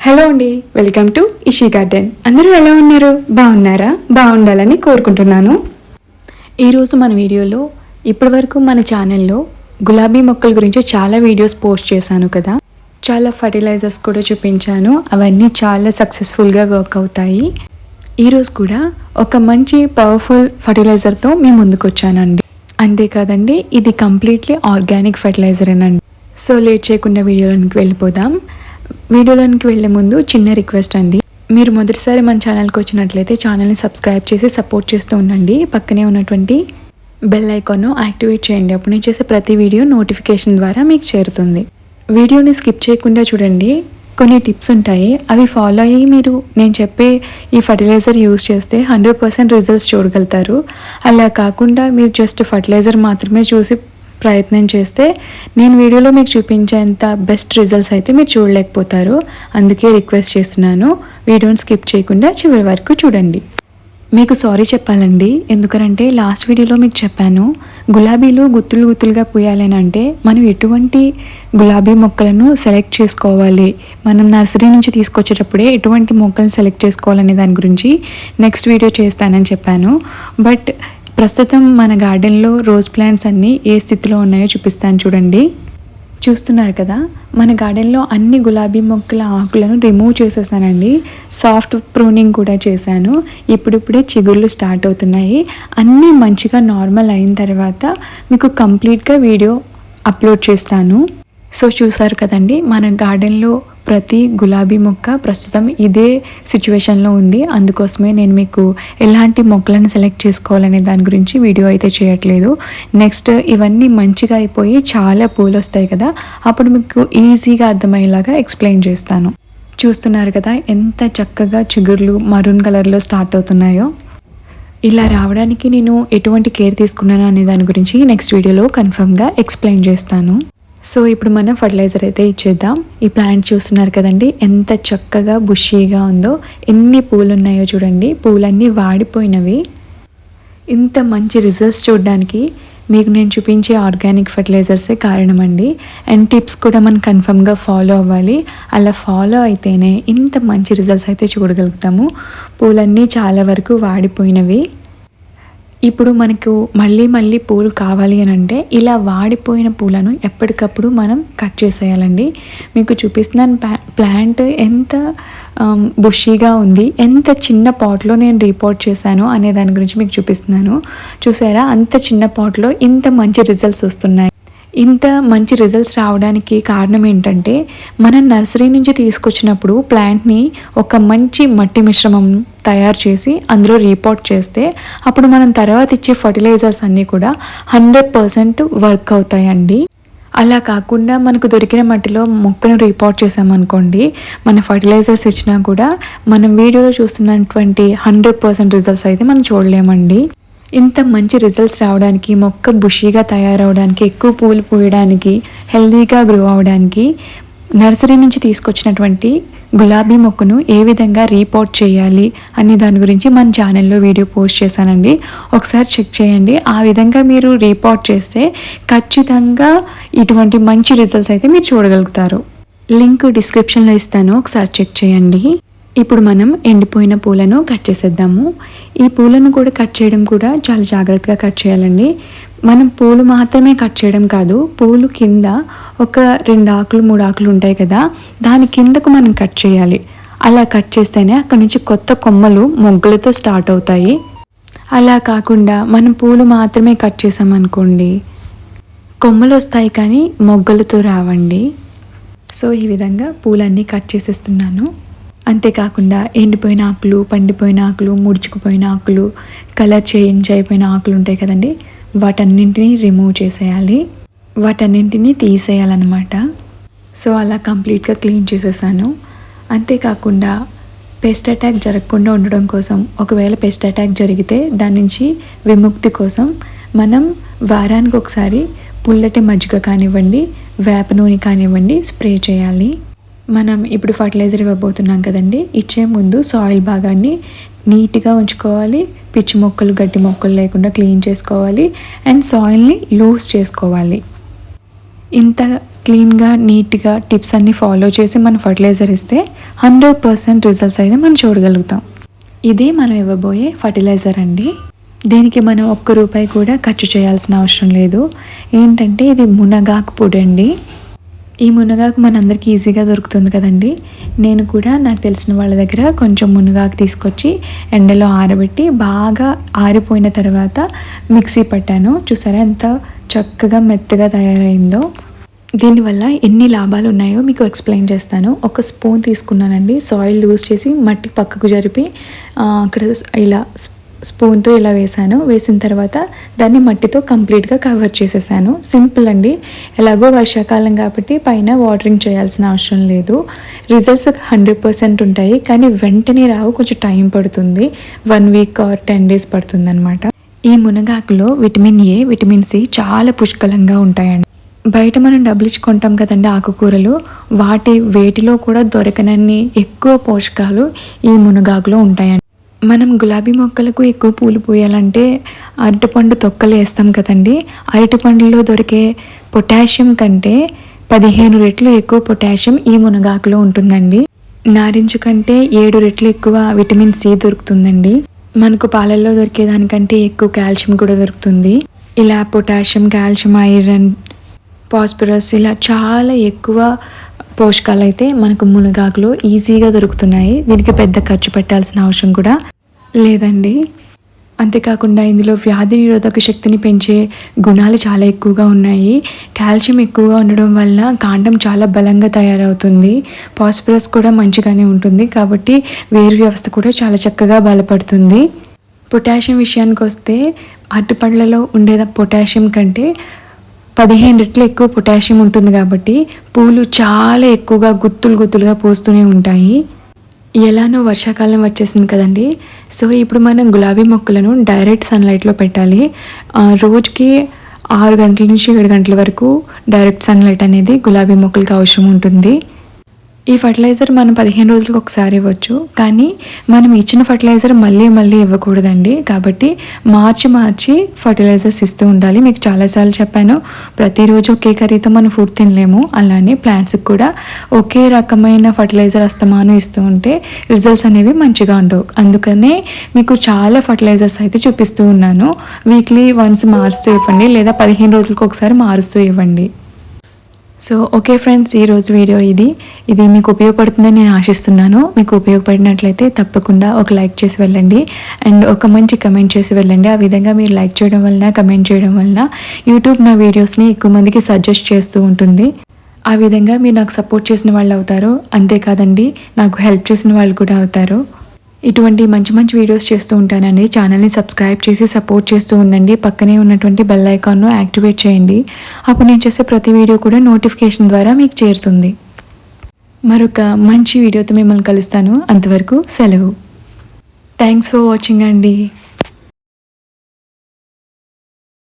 Hello అండి welcome to ఇషీ garden. అందరూ ఎలా ఉన్నారు? బాగున్నారా? బాగుండాలని కోరుకుంటున్నాను. ఈరోజు మన వీడియోలో ఇప్పటివరకు మన ఛానల్లో గులాబీ మొక్కల గురించి చాలా వీడియోస్ పోస్ట్ చేశాను కదా. చాలా ఫర్టిలైజర్స్ కూడా చూపించాను. అవన్నీ చాలా సక్సెస్ఫుల్గా వర్క్ అవుతాయి. ఈరోజు కూడా ఒక మంచి పవర్ఫుల్ ఫర్టిలైజర్తో మీ ముందుకు వచ్చానండి అంతేకాదండి ఇది కంప్లీట్లీ ఆర్గానిక్ ఫర్టిలైజరేనండి. సో లేట్ చేయకుండా వీడియోలోనికి వెళ్ళిపోదాం. వీడియోలోనికి వెళ్ళే ముందు చిన్న రిక్వెస్ట్ అండి. మీరు మొదటిసారి మన ఛానల్కి వచ్చినట్లయితే ఛానల్ని సబ్స్క్రైబ్ చేసి సపోర్ట్ చేస్తూ ఉండండి. పక్కనే ఉన్నటువంటి బెల్ ఐకాన్ను యాక్టివేట్ చేయండి. అప్పుడు నేను చేసే ప్రతి వీడియో నోటిఫికేషన్ ద్వారా మీకు చేరుతుంది. వీడియోని స్కిప్ చేయకుండా చూడండి. కొన్ని టిప్స్ ఉంటాయి. అవి ఫాలో అయ్యి మీరు నేను చెప్పే ఈ ఫర్టిలైజర్ యూస్ చేస్తే హండ్రెడ్ పర్సెంట్ రిజల్ట్స్ చూడగలుగుతారు. అలా కాకుండా మీరు జస్ట్ ఫర్టిలైజర్ మాత్రమే చూసి ప్రయత్నం చేస్తే నేను వీడియోలో మీకు చూపించేంత బెస్ట్ రిజల్ట్స్ అయితే మీరు చూడలేకపోతారు. అందుకే రిక్వెస్ట్ చేస్తున్నాను. వీడియోని స్కిప్ చేయకుండా చివరి వరకు చూడండి. మీకు సారీ చెప్పాలండి. ఎందుకనంటే లాస్ట్ వీడియోలో మీకు చెప్పాను. గులాబీలు గుత్తులు గుత్తులుగా పూయాలని అంటే మనం ఎటువంటి గులాబీ మొక్కలను సెలెక్ట్ చేసుకోవాలి. మనం నర్సరీ నుంచి తీసుకొచ్చేటప్పుడే ఎటువంటి మొక్కలను సెలెక్ట్ చేసుకోవాలనే దాని గురించి నెక్స్ట్ వీడియో చేస్తానని చెప్పాను. బట్ ప్రస్తుతం మన గార్డెన్లో రోజ్ ప్లాంట్స్ అన్నీ ఏ స్థితిలో ఉన్నాయో చూపిస్తాను చూడండి. చూస్తున్నారు కదా మన గార్డెన్లో అన్ని గులాబీ మొక్కల ఆకులను రిమూవ్ చేసేసానండి. సాఫ్ట్ ప్రూనింగ్ కూడా చేశాను. ఇప్పుడిప్పుడే చిగుర్లు స్టార్ట్ అవుతున్నాయి. అన్నీ మంచిగా నార్మల్ అయిన తర్వాత మీకు కంప్లీట్గా వీడియో అప్లోడ్ చేస్తాను. సో చూసారు కదండి మన గార్డెన్లో ప్రతి గులాబీ మొక్క ప్రస్తుతం ఇదే సిచ్యువేషన్లో ఉంది. అందుకోసమే నేను మీకు ఎలాంటి మొక్కలను సెలెక్ట్ చేసుకోవాలనే దాని గురించి వీడియో అయితే చేయట్లేదు. నెక్స్ట్ ఇవన్నీ మంచిగా అయిపోయి చాలా పూలు వస్తాయి కదా అప్పుడు మీకు ఈజీగా అర్థమయ్యేలాగా ఎక్స్ప్లెయిన్ చేస్తాను. చూస్తున్నారు కదా ఎంత చక్కగా చిగుర్లు మరూన్ కలర్లో స్టార్ట్ అవుతున్నాయో. ఇలా రావడానికి నేను ఎటువంటి కేర్ తీసుకున్నాను అనే దాని గురించి నెక్స్ట్ వీడియోలో కన్ఫర్మ్గా ఎక్స్ప్లెయిన్ చేస్తాను. సో ఇప్పుడు మనం ఫర్టిలైజర్ అయితే ఇచ్చేద్దాం. ఈ ప్లాంట్ చూస్తున్నారు కదండి ఎంత చక్కగా బుషీగా ఉందో. ఎన్ని పూలు ఉన్నాయో చూడండి. పూలన్నీ వాడిపోయినవి. ఇంత మంచి రిజల్ట్స్ చూడడానికి మీకు నేను చూపించే ఆర్గానిక్ ఫర్టిలైజర్సే కారణం అండి అండ్ టిప్స్ కూడా మనం కన్ఫర్మ్గా ఫాలో అవ్వాలి. అలా ఫాలో అయితేనే ఇంత మంచి రిజల్ట్స్ అయితే చూడగలుగుతాము. పూలన్నీ చాలా వరకు వాడిపోయినవి. ఇప్పుడు మనకు మళ్ళీ మళ్ళీ పూలు కావాలి అని అంటే ఇలా వాడిపోయిన పూలను ఎప్పటికప్పుడు మనం కట్ చేసేయాలండి. మీకు చూపిస్తున్నాను ప్లాంట్ ఎంత బుషీగా ఉంది ఎంత చిన్న పాట్లో నేను రిపోర్ట్ చేశాను అనే దాని గురించి మీకు చూపిస్తున్నాను. చూసారా? అంత చిన్న పాట్లో ఇంత మంచి రిజల్ట్స్ వస్తున్నాయి. ఇంత మంచి రిజల్ట్స్ రావడానికి కారణం ఏంటంటే మనం నర్సరీ నుంచి తీసుకొచ్చినప్పుడు ప్లాంట్ని ఒక మంచి మట్టి మిశ్రమం తయారు చేసి అందులో రిపోర్ట్ చేస్తే అప్పుడు మనం తర్వాత ఇచ్చే ఫర్టిలైజర్స్ అన్నీ కూడా హండ్రెడ్ పర్సెంట్ వర్క్ అవుతాయండి. అలా కాకుండా మనకు దొరికిన మట్టిలో మొక్కను రిపోర్ట్ చేసామనుకోండి మన ఫర్టిలైజర్స్ ఇచ్చినా కూడా మనం వీడియోలో చూస్తున్నటువంటి హండ్రెడ్ పర్సెంట్ రిజల్ట్స్ అయితే మనం చూడలేమండి. ఇంత మంచి రిజల్ట్స్ రావడానికి మొక్క బుషీగా తయారవడానికి ఎక్కువ పూలు పూయడానికి హెల్దీగా గ్రో అవడానికి నర్సరీ నుంచి తీసుకొచ్చినటువంటి గులాబీ మొక్కను ఏ విధంగా రీపోర్ట్ చేయాలి అనే దాని గురించి మన ఛానల్లో వీడియో పోస్ట్ చేశానండి. ఒకసారి చెక్ చేయండి. ఆ విధంగా మీరు రీపోర్ట్ చేస్తే ఖచ్చితంగా ఇటువంటి మంచి రిజల్ట్స్ అయితే మీరు చూడగలుగుతారు. లింక్ డిస్క్రిప్షన్లో ఇస్తాను. ఒకసారి చెక్ చేయండి. ఇప్పుడు మనం ఎండిపోయిన పూలను కట్ చేసేద్దాము. ఈ పూలను కూడా కట్ చేయడం కూడా చాలా జాగ్రత్తగా కట్ చేయాలండి. మనం పూలు మాత్రమే కట్ చేయడం కాదు పూలు కింద ఒక రెండు ఆకులు మూడు ఆకులు ఉంటాయి కదా దాని కిందకు మనం కట్ చేయాలి. అలా కట్ చేస్తేనే అక్కడ నుంచి కొత్త కొమ్మలు మొగ్గలతో స్టార్ట్ అవుతాయి. అలా కాకుండా మనం పూలు మాత్రమే కట్ చేసామనుకోండి కొమ్మలు వస్తాయి కానీ మొగ్గలతో రావండి. సో ఈ విధంగా పూలన్నీ కట్ చేసేస్తున్నాను. అంతేకాకుండా ఎండిపోయిన ఆకులు పండిపోయిన ఆకులు ముడుచుకుపోయిన ఆకులు కలర్ చేంజ్ అయిపోయిన ఆకులు ఉంటాయి కదండి. వాటన్నింటినీ రిమూవ్ చేసేయాలి. వాటన్నింటినీ తీసేయాలన్నమాట. సో అలా కంప్లీట్గా క్లీన్ చేసేసాను. అంతేకాకుండా పెస్ట్ అటాక్ జరగకుండా ఉండడం కోసం ఒకవేళ పెస్ట్ అటాక్ జరిగితే దాని నుంచి విముక్తి కోసం మనం వారానికి ఒకసారి పుల్లటి మజ్జిగ కానివ్వండి వేప నూనె కానివ్వండి స్ప్రే చేయాలి. మనం ఇప్పుడు ఫర్టిలైజర్ ఇవ్వబోతున్నాం కదండి. ఇచ్చే ముందు సాయిల్ భాగాన్ని నీట్గా ఉంచుకోవాలి. పిచ్చి మొక్కలు గడ్డి మొక్కలు లేకుండా క్లీన్ చేసుకోవాలి. అండ్ సాయిల్ని లూజ్ చేసుకోవాలి. ఇంత క్లీన్గా నీట్గా టిప్స్ అన్నీ ఫాలో చేసి మనం ఫర్టిలైజర్ ఇస్తే హండ్రెడ్ పర్సెంట్ రిజల్ట్స్ అయితే మనం చూడగలుగుతాం. ఇది మనం ఇవ్వబోయే ఫర్టిలైజర్ అండి. దీనికి మనం ఒక్క రూపాయి కూడా ఖర్చు చేయాల్సిన అవసరం లేదు. ఏంటంటే ఇది మునగాకు పొడి అండి. ఈ మునగాకు మనందరికీ ఈజీగా దొరుకుతుంది కదండి. నేను కూడా నాకు తెలిసిన వాళ్ళ దగ్గర కొంచెం మునగాకు తీసుకొచ్చి ఎండలో ఆరబెట్టి బాగా ఆరిపోయిన తర్వాత మిక్సీ పట్టాను. చూసారా ఎంత చక్కగా మెత్తగా తయారైందో. దీనివల్ల ఎన్ని లాభాలు ఉన్నాయో మీకు ఎక్స్ప్లెయిన్ చేస్తాను. ఒక స్పూన్ తీసుకున్నానండి. సాయిల్ లూజ్ చేసి మట్టి పక్కకు జరిపి అక్కడ ఇలా స్పూన్తో ఇలా వేసాను వేసిన తర్వాత దాన్ని మట్టితో కంప్లీట్గా కవర్ చేసేసాను. సింపుల్ అండి. ఎలాగో వర్షాకాలం కాబట్టి పైన వాటరింగ్ చేయాల్సిన అవసరం లేదు. రిజల్ట్స్ హండ్రెడ్ పర్సెంట్ ఉంటాయి. కానీ వెంటనే రావు కొంచెం టైం పడుతుంది. One week or ten days పడుతుంది అనమాట ఈ మునగాకులో విటమిన్ ఏ విటమిన్ సి చాలా పుష్కలంగా ఉంటాయండి. బయట మనం డబ్బులు ఇచ్చి కొంటాం కదండి ఆకుకూరలు. వాటి వేటిలో కూడా దొరకనన్ని ఎక్కువ పోషకాలు ఈ మునగాకులో ఉంటాయండి. మనం గులాబీ మొక్కలకు ఎక్కువ పూలు పూయాలంటే అరటిపండు తొక్కలు వేస్తాం కదండి. అరటిపండులో దొరికే పొటాషియం కంటే పదిహేను రెట్లు ఎక్కువ పొటాషియం ఈ మునగాకులో ఉంటుందండి. నారింజ కంటే ఏడు రెట్లు ఎక్కువ విటమిన్ సి దొరుకుతుందండి. మనకు పాలల్లో దొరికే దానికంటే ఎక్కువ కాల్షియం కూడా దొరుకుతుంది. ఇలా పొటాషియం కాల్షియం ఐరన్ పాస్పరస్ ఇలా చాలా ఎక్కువ పోషకాలు అయితే మనకు మునగాకులో ఈజీగా దొరుకుతున్నాయి. దీనికి పెద్ద ఖర్చు పెట్టాల్సిన అవసరం కూడా లేదండి. అంతేకాకుండా ఇందులో వ్యాధి నిరోధక శక్తిని పెంచే గుణాలు చాలా ఎక్కువగా ఉన్నాయి. కాల్షియం ఎక్కువగా ఉండడం వల్ల కాండం చాలా బలంగా తయారవుతుంది. పాస్పరస్ కూడా మంచిగానే ఉంటుంది. కాబట్టి వేరు వ్యవస్థ కూడా చాలా చక్కగా బలపడుతుంది. పొటాషియం విషయానికి వస్తే అరటిపండ్లలో ఉండే పొటాషియం కంటే పదిహేను రెట్లు ఎక్కువ పొటాషియం ఉంటుంది కాబట్టి పూలు చాలా ఎక్కువగా గుత్తులు గుత్తులుగా పోస్తూనే ఉంటాయి. ఎలానో వర్షాకాలం వచ్చేసింది కదండి. సో ఇప్పుడు మనం గులాబీ మొక్కలను డైరెక్ట్ సన్లైట్లో పెట్టాలి. రోజుకి ఆరు గంటల నుంచి ఏడు గంటల వరకు డైరెక్ట్ సన్లైట్ అనేది గులాబీ మొక్కలకి అవసరం ఉంటుంది. ఈ ఫర్టిలైజర్ మనం పదిహేను రోజులకు ఒకసారి ఇవ్వచ్చు. కానీ మనం ఇచ్చిన ఫర్టిలైజర్ మళ్ళీ మళ్ళీ ఇవ్వకూడదండి. కాబట్టి మార్చి మార్చి ఫర్టిలైజర్స్ ఇస్తూ ఉండాలి. మీకు చాలాసార్లు చెప్పాను ప్రతిరోజు ఒకే కర్రీతో మనం ఫుడ్ తినలేము. అలానే ప్లాంట్స్కి కూడా ఒకే రకమైన ఫర్టిలైజర్ అస్తమానం ఇస్తూ ఉంటే రిజల్ట్స్ అనేవి మంచిగా ఉండవు. అందుకనే మీకు చాలా ఫర్టిలైజర్స్ అయితే చూపిస్తూ ఉన్నాను. వీక్లీ వన్స్ మారుస్తూ ఇవ్వండి లేదా పదిహేను రోజులకు ఒకసారి మారుస్తూ ఇవ్వండి. సో ఓకే ఫ్రెండ్స్ ఈరోజు వీడియో ఇది. ఇది మీకు ఉపయోగపడుతుందని నేను ఆశిస్తున్నాను. మీకు ఉపయోగపడినట్లయితే తప్పకుండా ఒక లైక్ చేసి వెళ్ళండి. అండ్ ఒక మంచి కమెంట్ చేసి వెళ్ళండి. ఆ విధంగా మీరు లైక్ చేయడం వలన కమెంట్ చేయడం వలన యూట్యూబ్ నా వీడియోస్ని ఎక్కువ మందికి సజెస్ట్ చేస్తూ ఉంటుంది. ఆ విధంగా మీరు నాకు సపోర్ట్ చేసిన వాళ్ళు అవుతారు. అంతేకాదండి నాకు హెల్ప్ చేసిన వాళ్ళు కూడా అవుతారు. ఇటువంటి మంచి మంచి వీడియోస్ చేస్తూ ఉంటానండి. ఛానల్ని సబ్స్క్రైబ్ చేసి సపోర్ట్ చేస్తూ ఉండండి. పక్కనే ఉన్నటువంటి బెల్ ఐకాన్ను యాక్టివేట్ చేయండి. అప్పుడు నేను చేసే ప్రతి వీడియో కూడా నోటిఫికేషన్ ద్వారా మీకు చేరుతుంది. మరొక మంచి వీడియోతో మిమ్మల్ని కలుస్తాను. అంతవరకు సెలవు. థ్యాంక్స్ ఫర్ వాచింగ్ అండి.